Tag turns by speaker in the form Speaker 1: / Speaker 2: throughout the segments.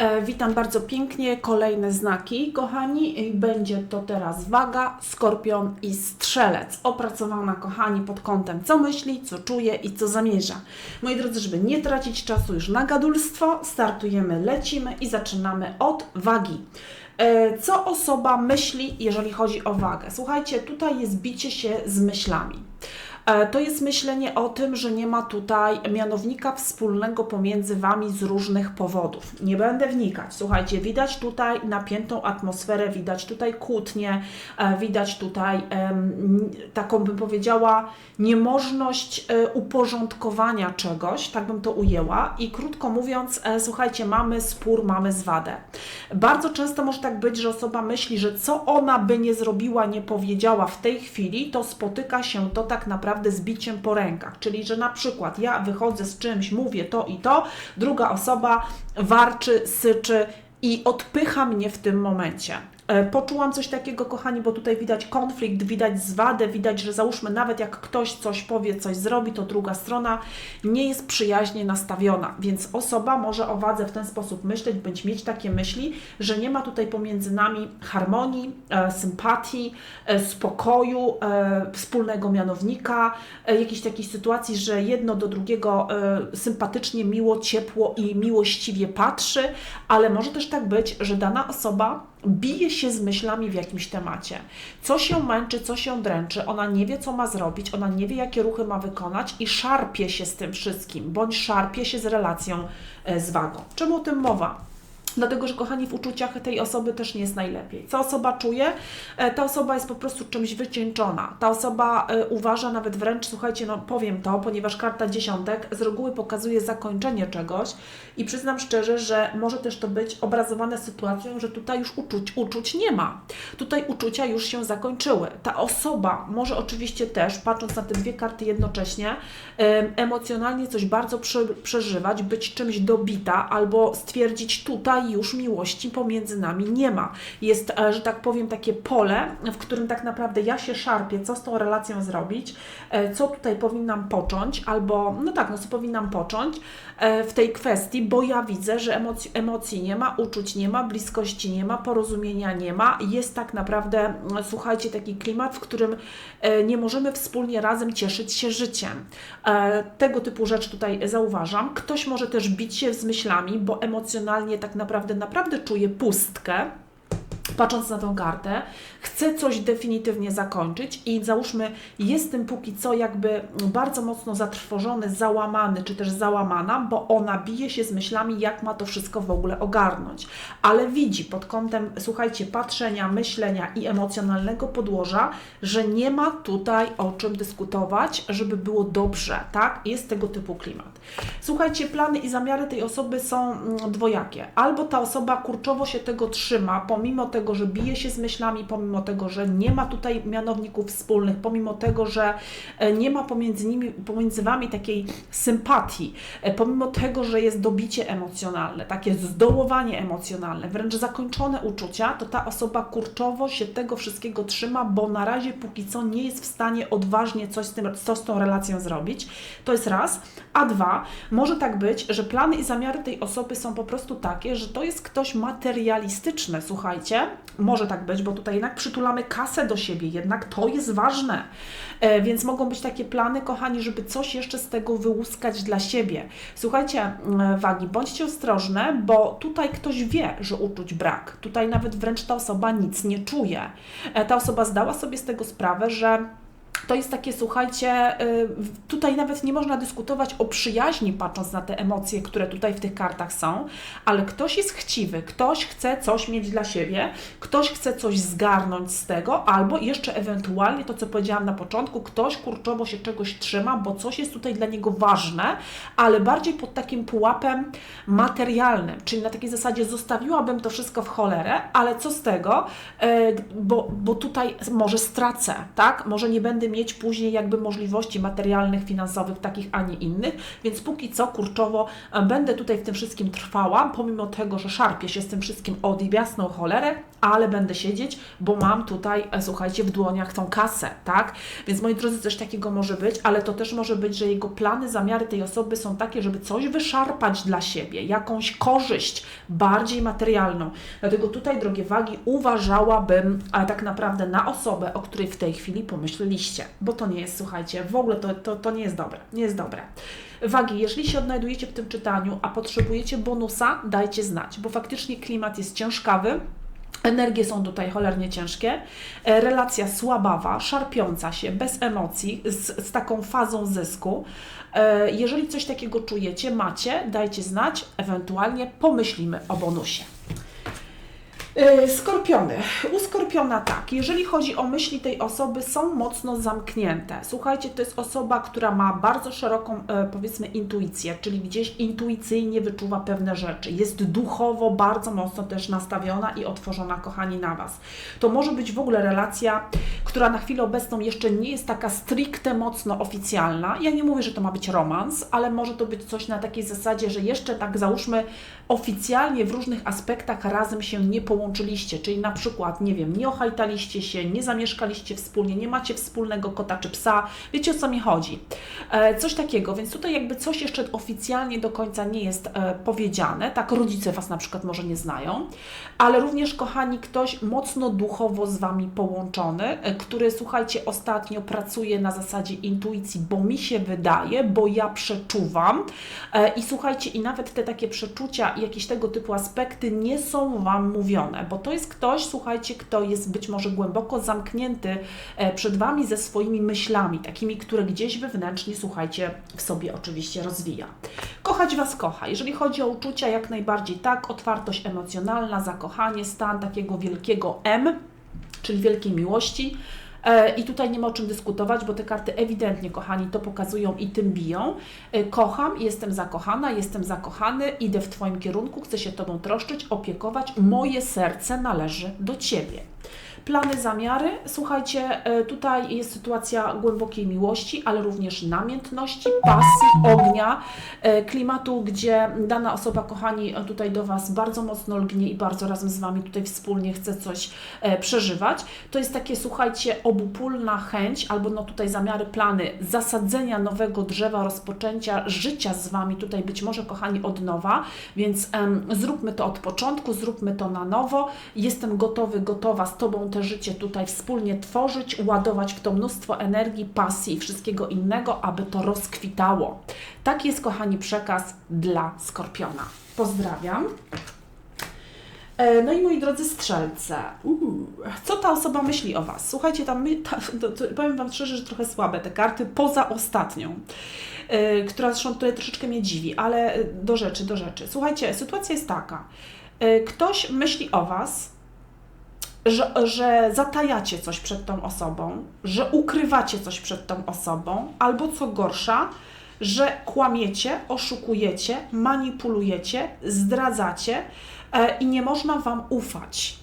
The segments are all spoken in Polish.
Speaker 1: E, witam bardzo pięknie. Kolejne znaki, kochani. Będzie to teraz waga, skorpion i strzelec. Opracowana, kochani, pod kątem co myśli, co czuje i co zamierza. Moi drodzy, żeby nie tracić czasu już na gadulstwo, startujemy, lecimy i zaczynamy od wagi. E, Co osoba myśli, jeżeli chodzi o wagę? Słuchajcie, tutaj jest bicie się z myślami. E, To jest myślenie o tym, że nie ma tutaj mianownika wspólnego pomiędzy Wami z różnych powodów. Nie będę wnikać. Słuchajcie, widać tutaj napiętą atmosferę, widać tutaj kłótnie, e, widać tutaj taką, bym powiedziała, niemożność e, uporządkowania czegoś, tak bym to ujęła. I krótko mówiąc, słuchajcie, mamy spór, mamy zwadę. Bardzo często może tak być, że osoba myśli, że co ona by nie zrobiła, nie powiedziała w tej chwili, to spotyka się to tak naprawdę z biciem po rękach. Czyli, że na przykład ja wychodzę z czymś, mówię to i to, druga osoba warczy, syczy i odpycha mnie w tym momencie. E, Poczułam coś takiego, kochani, bo tutaj widać konflikt, widać zwadę, widać, że załóżmy nawet jak ktoś coś powie, coś zrobi, to druga strona nie jest przyjaźnie nastawiona, więc osoba może o wadze w ten sposób myśleć, bądź mieć takie myśli, że nie ma tutaj pomiędzy nami harmonii, e, sympatii, e, spokoju, wspólnego mianownika, jakiejś takiej sytuacji, że jedno do drugiego sympatycznie, miło, ciepło i miłościwie patrzy, ale może też tak być, że dana osoba bije się z myślami w jakimś temacie. Co się męczy, co się dręczy, ona nie wie, co ma zrobić, ona nie wie, jakie ruchy ma wykonać i szarpie się z tym wszystkim, bądź szarpie się z relacją e, z wagą. Czemu o tym mowa? Dlatego, że kochani, w uczuciach tej osoby też nie jest najlepiej. Co osoba czuje? E, Ta osoba jest po prostu czymś wycieńczona. Ta osoba e, uważa nawet wręcz, słuchajcie, no powiem to, ponieważ karta dziesiątek z reguły pokazuje zakończenie czegoś i przyznam szczerze, że może też to być obrazowane sytuacją, że tutaj już uczuć, uczuć nie ma. Tutaj uczucia już się zakończyły. Ta osoba może oczywiście też, patrząc na te dwie karty jednocześnie, em, emocjonalnie coś bardzo prze, przeżywać, być czymś dobita albo stwierdzić tutaj już miłości pomiędzy nami nie ma. Jest, e, że tak powiem, takie pole, w którym tak naprawdę ja się szarpię, co z tą relacją zrobić, e, co tutaj powinnam począć, albo no tak, no co powinnam począć w tej kwestii, bo ja widzę, że emocji, emocji nie ma, uczuć nie ma, bliskości nie ma, porozumienia nie ma. Jest tak naprawdę, mm, słuchajcie, taki klimat, w którym e, nie możemy wspólnie razem cieszyć się życiem. E, Tego typu rzecz tutaj zauważam. Ktoś może też bić się z myślami, bo emocjonalnie tak naprawdę, naprawdę czuje pustkę patrząc na tą kartę, chce coś definitywnie zakończyć i załóżmy, jest tym póki co jakby bardzo mocno zatrwożony, załamany, czy też załamana, bo ona bije się z myślami, jak ma to wszystko w ogóle ogarnąć. Ale widzi pod kątem, słuchajcie, patrzenia, myślenia i emocjonalnego podłoża, że nie ma tutaj o czym dyskutować, żeby było dobrze, tak? Jest tego typu klimat. Słuchajcie, plany i zamiary tej osoby są mm, dwojakie. Albo ta osoba kurczowo się tego trzyma, pomimo tego, że bije się z myślami, pomimo tego, że nie ma tutaj mianowników wspólnych, pomimo tego, że e, nie ma pomiędzy nimi, pomiędzy Wami takiej sympatii, e, pomimo tego, że jest dobicie emocjonalne, takie zdołowanie emocjonalne, wręcz zakończone uczucia, to ta osoba kurczowo się tego wszystkiego trzyma, bo na razie póki co nie jest w stanie odważnie coś z, tym, co z tą relacją zrobić. To jest raz. A dwa, może tak być, że plany i zamiary tej osoby są po prostu takie, że to jest ktoś materialistyczny, słuchajcie, może tak być, bo tutaj jednak przytulamy kasę do siebie, jednak to jest ważne. E, więc mogą być takie plany, kochani, żeby coś jeszcze z tego wyłuskać dla siebie. Słuchajcie, mm, wagi, bądźcie ostrożne, bo tutaj ktoś wie, że uczuć brak. Tutaj nawet wręcz ta osoba nic nie czuje. E, ta osoba zdała sobie z tego sprawę, że to jest takie, słuchajcie, y, tutaj nawet nie można dyskutować o przyjaźni, patrząc na te emocje, które tutaj w tych kartach są, ale ktoś jest chciwy, ktoś chce coś mieć dla siebie, ktoś chce coś zgarnąć z tego, albo jeszcze ewentualnie to, co powiedziałam na początku, ktoś kurczowo się czegoś trzyma, bo coś jest tutaj dla niego ważne, ale bardziej pod takim pułapem materialnym, czyli na takiej zasadzie zostawiłabym to wszystko w cholerę, ale co z tego, E, bo, bo tutaj może stracę, tak? Może nie będę mieć później jakby możliwości materialnych, finansowych, takich, a nie innych, więc póki co kurczowo e, będę tutaj w tym wszystkim trwała, pomimo tego, że szarpię się z tym wszystkim od jasną cholerę, ale będę siedzieć, bo mam tutaj, e, słuchajcie, w dłoniach tą kasę, tak? Więc moi drodzy, coś takiego może być, ale to też może być, że jego plany, zamiary tej osoby są takie, żeby coś wyszarpać dla siebie, jakąś korzyść bardziej materialną. Dlatego tutaj, drogie wagi, uważałabym a tak naprawdę na osobę, o której w tej chwili pomyśleliście, bo to nie jest, słuchajcie, w ogóle to, to, to nie jest dobre, nie jest dobre. Wagi, jeżeli się odnajdujecie w tym czytaniu, a potrzebujecie bonusa, dajcie znać, bo faktycznie klimat jest ciężkawy, Energie są tutaj cholernie ciężkie. E, relacja słabawa, szarpiąca się, bez emocji, z, z taką fazą zysku. E, jeżeli coś takiego czujecie, macie, dajcie znać, ewentualnie pomyślimy o bonusie. E, skorpiony. U skorpiona tak, jeżeli chodzi o myśli tej osoby, są mocno zamknięte. Słuchajcie, to jest osoba, która ma bardzo szeroką, e, powiedzmy, intuicję, czyli gdzieś intuicyjnie wyczuwa pewne rzeczy. Jest duchowo bardzo mocno też nastawiona i otworzona, kochani, na Was. To może być w ogóle relacja, która na chwilę obecną jeszcze nie jest taka stricte mocno oficjalna. Ja nie mówię, że to ma być romans, ale może to być coś na takiej zasadzie, że jeszcze tak załóżmy oficjalnie w różnych aspektach razem się nie połączymy połączyliście, czyli na przykład, nie wiem, nie ochajtaliście się, nie zamieszkaliście wspólnie, nie macie wspólnego kota czy psa, wiecie o co mi chodzi. E, coś takiego, więc tutaj jakby coś jeszcze oficjalnie do końca nie jest e, powiedziane, tak rodzice Was na przykład może nie znają, ale również, kochani, ktoś mocno duchowo z Wami połączony, e, który, słuchajcie, ostatnio pracuje na zasadzie intuicji, bo mi się wydaje, bo ja przeczuwam i słuchajcie, i nawet te takie przeczucia i jakieś tego typu aspekty nie są Wam mówione bo to jest ktoś, słuchajcie, kto jest być może głęboko zamknięty e, przed Wami ze swoimi myślami, takimi, które gdzieś wewnętrznie, słuchajcie, w sobie oczywiście rozwija. Kochać Was kocha. Jeżeli chodzi o uczucia, jak najbardziej tak, otwartość emocjonalna, zakochanie, stan takiego wielkiego M, czyli wielkiej miłości, I tutaj nie ma o czym dyskutować, bo te karty ewidentnie, kochani, to pokazują i tym biją. E, kocham, jestem zakochana, jestem zakochany, idę w Twoim kierunku, chcę się Tobą troszczyć, opiekować. Moje serce należy do Ciebie. Plany, zamiary. Słuchajcie, e, tutaj jest sytuacja głębokiej miłości, ale również namiętności, pasji, ognia, e, klimatu, gdzie dana osoba, kochani, e, tutaj do Was bardzo mocno lgnie i bardzo razem z Wami tutaj wspólnie chce coś przeżywać. To jest takie, słuchajcie, obopólna chęć, albo no tutaj zamiary, plany zasadzenia nowego drzewa, rozpoczęcia życia z Wami tutaj być może, kochani, od nowa, więc um, zróbmy to od początku, zróbmy to na nowo. Jestem gotowy, gotowa z Tobą te życie tutaj wspólnie tworzyć, ładować w to mnóstwo energii, pasji i wszystkiego innego, aby to rozkwitało. Tak jest, kochani, przekaz dla Skorpiona. Pozdrawiam. E, no i moi drodzy strzelce, co ta osoba myśli o Was? Słuchajcie, tam my, ta, powiem Wam szczerze, że trochę słabe te karty, poza ostatnią, yy, która zresztą tutaj troszeczkę mnie dziwi, ale do rzeczy, do rzeczy. Słuchajcie, sytuacja jest taka. Yy, ktoś myśli o Was, że, że zatajacie coś przed tą osobą, że ukrywacie coś przed tą osobą, albo co gorsza, że kłamiecie, oszukujecie, manipulujecie, zdradzacie e, i nie można Wam ufać.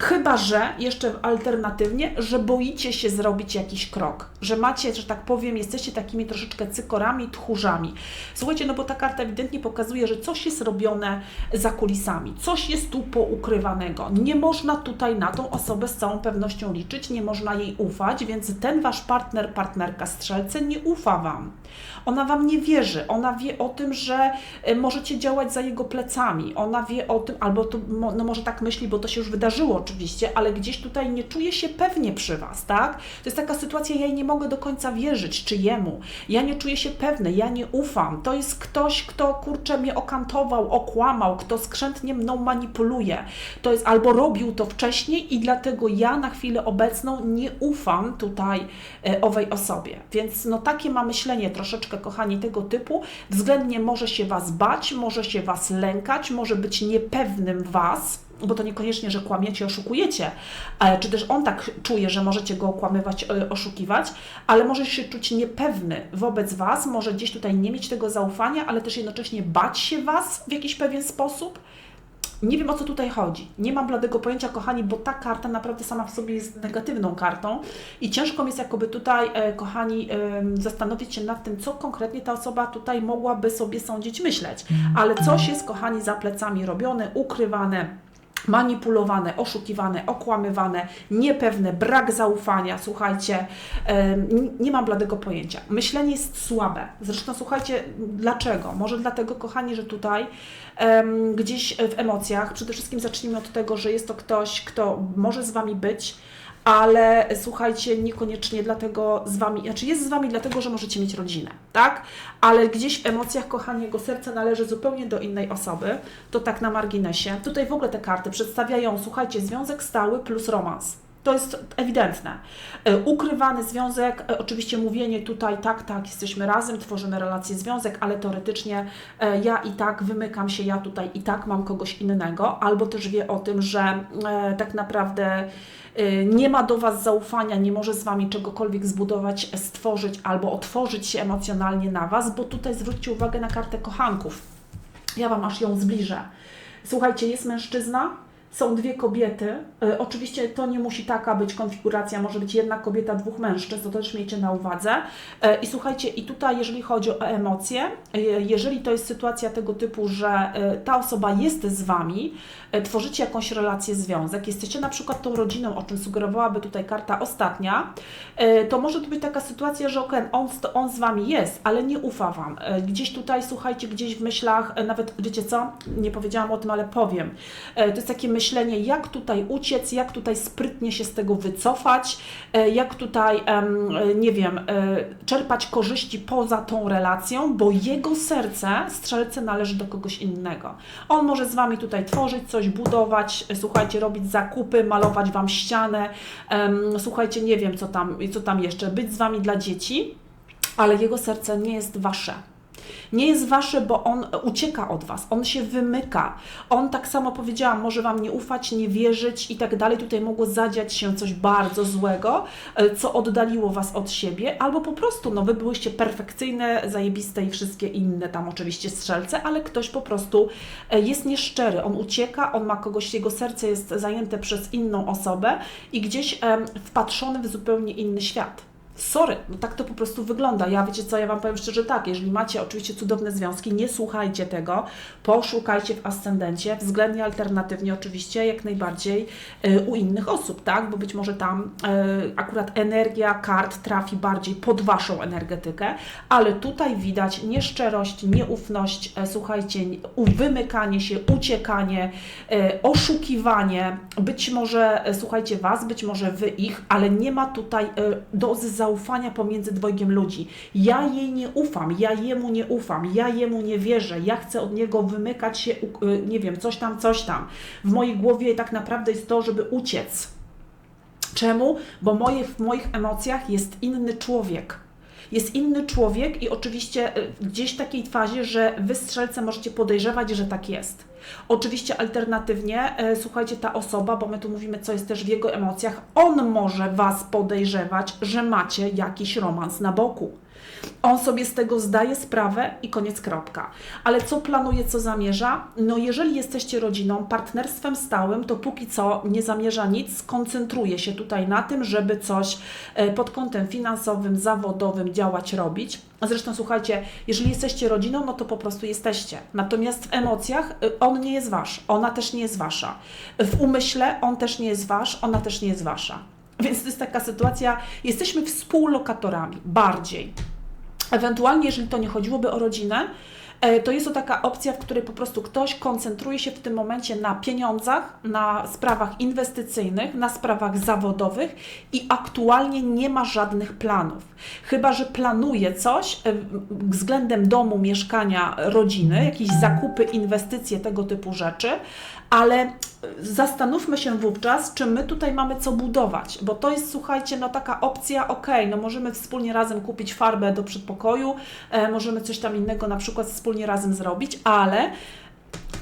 Speaker 1: Chyba, że jeszcze alternatywnie, że boicie się zrobić jakiś krok, że macie, że tak powiem, jesteście takimi troszeczkę cykorami, tchórzami. Słuchajcie, no bo ta karta ewidentnie pokazuje, że coś jest robione za kulisami, coś jest tu poukrywanego. Nie można tutaj na tą osobę z całą pewnością liczyć, nie można jej ufać, więc ten wasz partner, partnerka strzelce nie ufa wam. Ona wam nie wierzy, ona wie o tym, że e, możecie działać za jego plecami, ona wie o tym, albo to, no może tak myśli, bo to się już wydarzyło oczywiście, ale gdzieś tutaj nie czuje się pewnie przy Was, tak? To jest taka sytuacja, ja jej nie mogę do końca wierzyć, czy jemu. Ja nie czuję się pewny, ja nie ufam. To jest ktoś, kto, kurczę, mnie okantował, okłamał, kto skrzętnie mną manipuluje. To jest albo robił to wcześniej i dlatego ja na chwilę obecną nie ufam tutaj e, owej osobie. Więc no takie ma myślenie troszeczkę, kochani, tego typu. Względnie może się Was bać, może się Was lękać, może być niepewnym Was, bo to niekoniecznie, że kłamiecie, oszukujecie, ale czy też on tak czuje, że możecie go okłamywać, e, oszukiwać, ale może się czuć niepewny wobec Was, może gdzieś tutaj nie mieć tego zaufania, ale też jednocześnie bać się Was w jakiś pewien sposób. Nie wiem o co tutaj chodzi. Nie mam bladego pojęcia, kochani, bo ta karta naprawdę sama w sobie jest negatywną kartą i ciężko mi jest jakoby tutaj, e, kochani, e, zastanowić się nad tym, co konkretnie ta osoba tutaj mogłaby sobie sądzić, myśleć. Ale coś jest, kochani, za plecami robione, ukrywane manipulowane, oszukiwane, okłamywane, niepewne, brak zaufania, słuchajcie, nie mam bladego pojęcia. Myślenie jest słabe. Zresztą słuchajcie, dlaczego? Może dlatego, kochani, że tutaj gdzieś w emocjach, przede wszystkim zacznijmy od tego, że jest to ktoś, kto może z Wami być, ale słuchajcie, niekoniecznie dlatego z Wami, znaczy jest z Wami dlatego, że możecie mieć rodzinę, tak? Ale gdzieś w emocjach, kochani, jego serce należy zupełnie do innej osoby, to tak na marginesie. Tutaj w ogóle te karty przedstawiają, słuchajcie, związek stały plus romans. To jest ewidentne. E, Ukrywany związek, e, oczywiście mówienie tutaj, tak, tak, jesteśmy razem, tworzymy relację, związek, ale teoretycznie e, ja i tak wymykam się, ja tutaj i tak mam kogoś innego, albo też wie o tym, że tak naprawdę nie ma do Was zaufania, nie może z Wami czegokolwiek zbudować, stworzyć albo otworzyć się emocjonalnie na Was, bo tutaj zwróćcie uwagę na kartę kochanków. Ja Wam aż ją zbliżę. Słuchajcie, jest mężczyzna, są dwie kobiety. E, oczywiście to nie musi taka być konfiguracja, może być jedna kobieta, dwóch mężczyzn, to też miejcie na uwadze. E, I słuchajcie, i tutaj jeżeli chodzi o emocje, e, jeżeli to jest sytuacja tego typu, że ta osoba jest z Wami, tworzycie jakąś relację, związek, jesteście na przykład tą rodziną, o czym sugerowałaby tutaj karta ostatnia, to może to być taka sytuacja, że okej, on, on z Wami jest, ale nie ufa Wam. Gdzieś tutaj, słuchajcie, gdzieś w myślach, nawet wiecie co, nie powiedziałam o tym, ale powiem. To jest takie myślenie, jak tutaj uciec, jak tutaj sprytnie się z tego wycofać, e, jak tutaj, e, nie wiem, e, czerpać korzyści poza tą relacją, bo jego serce, strzelce, należy do kogoś innego. On może z Wami tutaj tworzyć coś, budować, słuchajcie, robić zakupy, malować Wam ścianę, słuchajcie, nie wiem co tam, co tam jeszcze, być z Wami dla dzieci, ale jego serce nie jest Wasze. Nie jest wasze, bo on ucieka od was, on się wymyka. On, tak samo powiedziałam, może wam nie ufać, nie wierzyć i tak dalej. Tutaj mogło zadziać się coś bardzo złego, e, co oddaliło was od siebie, albo po prostu, no wy byłyście perfekcyjne, zajebiste i wszystkie inne tam oczywiście strzelce, ale ktoś po prostu e, jest nieszczery. On ucieka, on ma kogoś, jego serce jest zajęte przez inną osobę i gdzieś wpatrzony w zupełnie inny świat. Sorry, no tak to po prostu wygląda. Ja wiecie co, ja Wam powiem szczerze tak, jeżeli macie oczywiście cudowne związki, nie słuchajcie tego, poszukajcie w ascendencie, względnie alternatywnie oczywiście, jak najbardziej y, u innych osób, tak, bo być może tam y, akurat energia kart trafi bardziej pod Waszą energetykę, ale tutaj widać nieszczerość, nieufność, e, słuchajcie, wymykanie się, uciekanie, e, oszukiwanie, być może, e, słuchajcie, Was, być może Wy ich, ale nie ma tutaj e, dozy zaufania pomiędzy dwojgiem ludzi. Ja jej nie ufam, ja jemu nie ufam, ja jemu nie wierzę, ja chcę od niego wymykać się, e, nie wiem, coś tam, coś tam. W mojej głowie tak naprawdę jest to, żeby uciec. Czemu? Bo moje, w moich emocjach jest inny człowiek. Jest inny człowiek i oczywiście y, gdzieś w takiej fazie, że wy strzelce możecie podejrzewać, że tak jest. Oczywiście alternatywnie, e, słuchajcie, ta osoba, bo my tu mówimy, co jest też w jego emocjach, on może was podejrzewać, że macie jakiś romans na boku. On sobie z tego zdaje sprawę i koniec kropka. Ale co planuje, co zamierza? No jeżeli jesteście rodziną, partnerstwem stałym, to póki co nie zamierza nic, skoncentruje się tutaj na tym, żeby coś e, pod kątem finansowym, zawodowym działać, robić. Zresztą słuchajcie, jeżeli jesteście rodziną, no to po prostu jesteście. Natomiast w emocjach y, on nie jest wasz, ona też nie jest wasza. W umyśle on też nie jest wasz, ona też nie jest wasza. Więc to jest taka sytuacja, jesteśmy współlokatorami, bardziej. Ewentualnie, jeżeli to nie chodziłoby o rodzinę, e, to jest to taka opcja, w której po prostu ktoś koncentruje się w tym momencie na pieniądzach, na sprawach inwestycyjnych, na sprawach zawodowych i aktualnie nie ma żadnych planów. Chyba, że planuje coś e, względem domu, mieszkania, rodziny, jakieś zakupy, inwestycje, tego typu rzeczy, ale zastanówmy się wówczas, czy my tutaj mamy co budować, bo to jest, słuchajcie, no taka opcja, ok, no możemy wspólnie razem kupić farbę do przedpokoju, e, możemy coś tam innego na przykład wspólnie razem zrobić, ale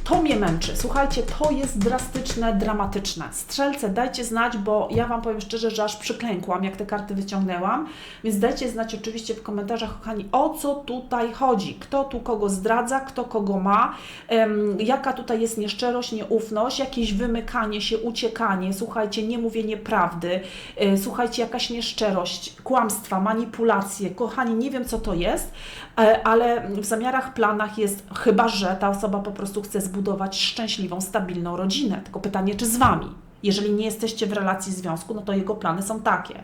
Speaker 1: To mnie męczy. Słuchajcie, to jest drastyczne, dramatyczne. Strzelce, dajcie znać, bo ja Wam powiem szczerze, że aż przyklękłam, jak te karty wyciągnęłam. Więc dajcie znać oczywiście w komentarzach, kochani, o co tutaj chodzi. Kto tu kogo zdradza, kto kogo ma, em, jaka tutaj jest nieszczerość, nieufność, jakieś wymykanie się, uciekanie, słuchajcie, niemówienie prawdy, e, słuchajcie, jakaś nieszczerość, kłamstwa, manipulacje. Kochani, nie wiem co to jest, e, ale w zamiarach, planach jest, chyba że ta osoba po prostu chce zbudować szczęśliwą, stabilną rodzinę. Tylko pytanie, czy z Wami? Jeżeli nie jesteście w relacji związku, no to jego plany są takie.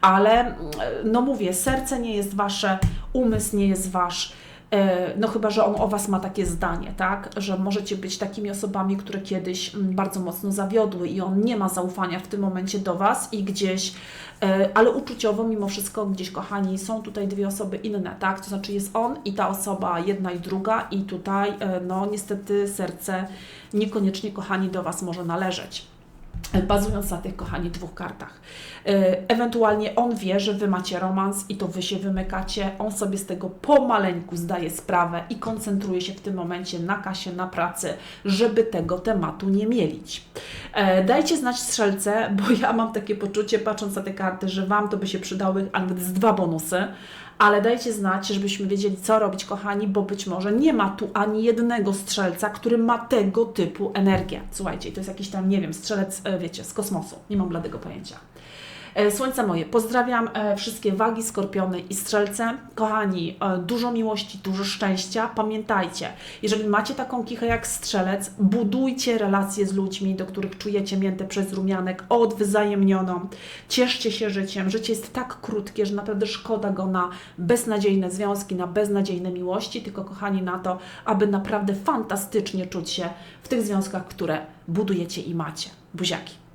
Speaker 1: Ale, mm, no mówię, serce nie jest wasze, umysł nie jest wasz. E, No chyba, że on o Was ma takie zdanie, tak? Że możecie być takimi osobami, które kiedyś mm, bardzo mocno zawiodły i on nie ma zaufania w tym momencie do Was i gdzieś, e, ale uczuciowo mimo wszystko gdzieś, kochani, są tutaj dwie osoby inne, tak? To znaczy jest on i ta osoba, jedna i druga i tutaj, e, no niestety serce niekoniecznie, kochani, do Was może należeć bazując na tych, kochani, dwóch kartach. E, Ewentualnie on wie, że Wy macie romans i to Wy się wymykacie, on sobie z tego pomaleńku zdaje sprawę i koncentruje się w tym momencie na kasie, na pracy, żeby tego tematu nie mielić. E, Dajcie znać strzelce, bo ja mam takie poczucie, patrząc na te karty, że Wam to by się przydały, nawet z dwa bonusy, ale dajcie znać, żebyśmy wiedzieli, co robić, kochani, bo być może nie ma tu ani jednego strzelca, który ma tego typu energię. Słuchajcie, to jest jakiś tam, nie wiem, strzelec, e, wiecie, z kosmosu. Nie mam bladego pojęcia. E, Słońca moje, pozdrawiam e, wszystkie wagi, skorpiony i strzelce. Kochani, e, dużo miłości, dużo szczęścia. Pamiętajcie, jeżeli macie taką kichę jak strzelec, budujcie relacje z ludźmi, do których czujecie miętę przez rumianek, odwzajemnioną. Cieszcie się życiem. Życie jest tak krótkie, że naprawdę szkoda go na beznadziejne związki, na beznadziejne miłości, tylko kochani na to, aby naprawdę fantastycznie czuć się w tych związkach, które budujecie i macie. Buziaki.